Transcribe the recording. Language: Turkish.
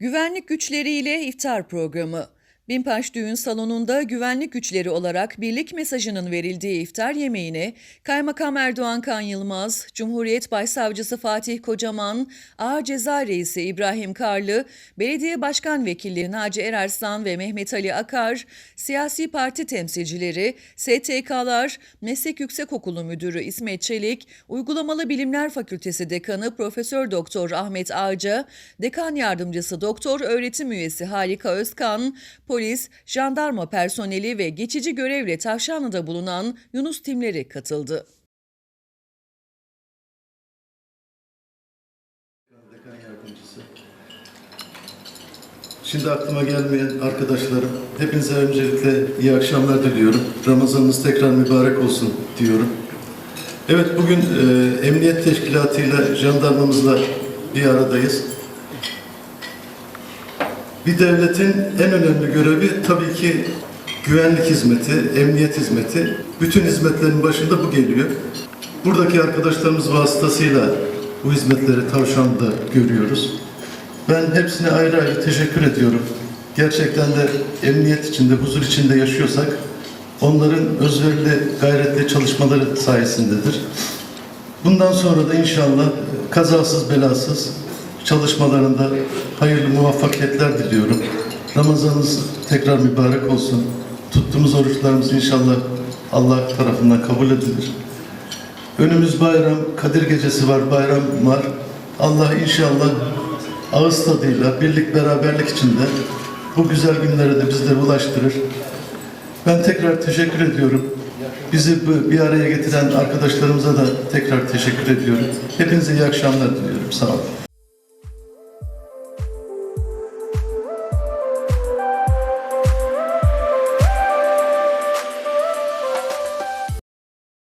Güvenlik güçleriyle iftar programı. Binpaş Düğün Salonu'nda güvenlik güçleri olarak birlik mesajının verildiği iftar yemeğine Kaymakam Erdoğan Kan Yılmaz, Cumhuriyet Başsavcısı Fatih Kocaman, Ağır Ceza Reisi İbrahim Karlı, Belediye Başkan Vekilleri Naci Erarslan ve Mehmet Ali Akar, siyasi parti temsilcileri, STK'lar, Meslek Yüksekokulu Müdürü İsmet Çelik, Uygulamalı Bilimler Fakültesi Dekanı Profesör Doktor Ahmet Ağca, Dekan Yardımcısı Doktor Öğretim Üyesi Harika Özkan, polis, jandarma personeli ve geçici görevle Tavşanlı'da bulunan Yunus timleri katıldı. Dekan yardımcısı. Şimdi aklıma gelmeyen arkadaşlarım, hepinize öncelikle iyi akşamlar diliyorum. Ramazanınız tekrar mübarek olsun diyorum. Evet bugün e, emniyet teşkilatıyla, jandarmamızla bir aradayız. Bir devletin en önemli görevi tabii ki güvenlik hizmeti, emniyet hizmeti. Bütün hizmetlerin başında bu geliyor. Buradaki arkadaşlarımız vasıtasıyla bu hizmetleri Tavşan'da görüyoruz. Ben hepsine ayrı ayrı teşekkür ediyorum. Gerçekten de emniyet içinde, huzur içinde yaşıyorsak onların özverili, gayretli çalışmaları sayesindedir. Bundan sonra da inşallah kazasız belasız çalışmalarında hayırlı muvaffakiyetler diliyorum. Ramazanınız tekrar mübarek olsun. Tuttuğumuz oruçlarımız inşallah Allah tarafından kabul edilir. Önümüz bayram, Kadir Gecesi var, bayram var. Allah inşallah ağız tadıyla, birlik beraberlik içinde bu güzel günlere de bizlere ulaştırır. Ben tekrar teşekkür ediyorum. Bizi bir araya getiren arkadaşlarımıza da tekrar teşekkür ediyorum. Hepinize iyi akşamlar diliyorum. Sağ olun.